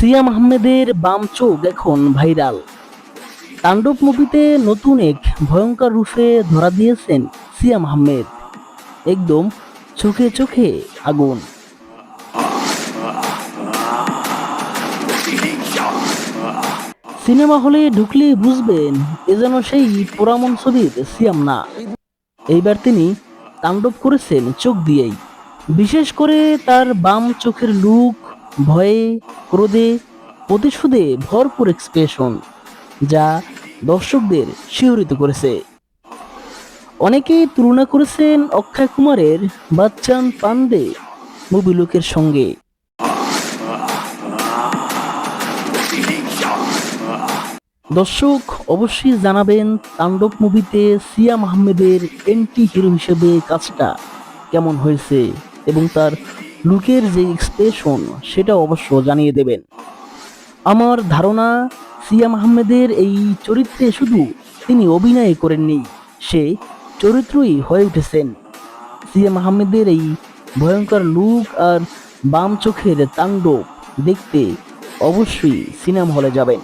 সিয়াম আহমেদের বাম চোখ এখন ভাইরাল। তাণ্ডব মুভিতে নতুন এক ভয়ঙ্কর রূপে ধরা দিয়েছেন সিয়াম আহমেদ। একদম চোখে চোখে আগুন। সিনেমা হলে ঢুকলে বুঝবেন এ যেন সেই পুরামন ছবির সিয়াম না। এইবার তিনি তাণ্ডব করেছেন চোখ দিয়েই। বিশেষ করে তার বাম চোখের লুক ভয়ে ক্রোধে প্রতিশোধে ভরপুর এক্সপ্রেশন যা দর্শকদের শিহরিত করেছে। অনেকেই তুলনা করেছেন অক্ষয় কুমারের বাচ্চান পান্ডে মুভি সঙ্গে। দর্শক অবশ্যই জানাবেন তাণ্ডব মুভিতে সিয়াম আহমেদের এন্টি হিরো হিসেবে কাজটা কেমন হয়েছে এবং তার লুকের যে এক্সপ্রেশন সেটা অবশ্য জানিয়ে দেবেন। আমার ধারণা, সিয়াম আহমেদের এই চরিত্রে শুধু তিনি অভিনয় করেননি, সে চরিত্রই হয়ে উঠেছেন। সিয়াম আহমেদের এই ভয়ঙ্কর লুক আর বাম চোখের তাণ্ডব দেখতে অবশ্যই সিনেমা হলে যাবেন।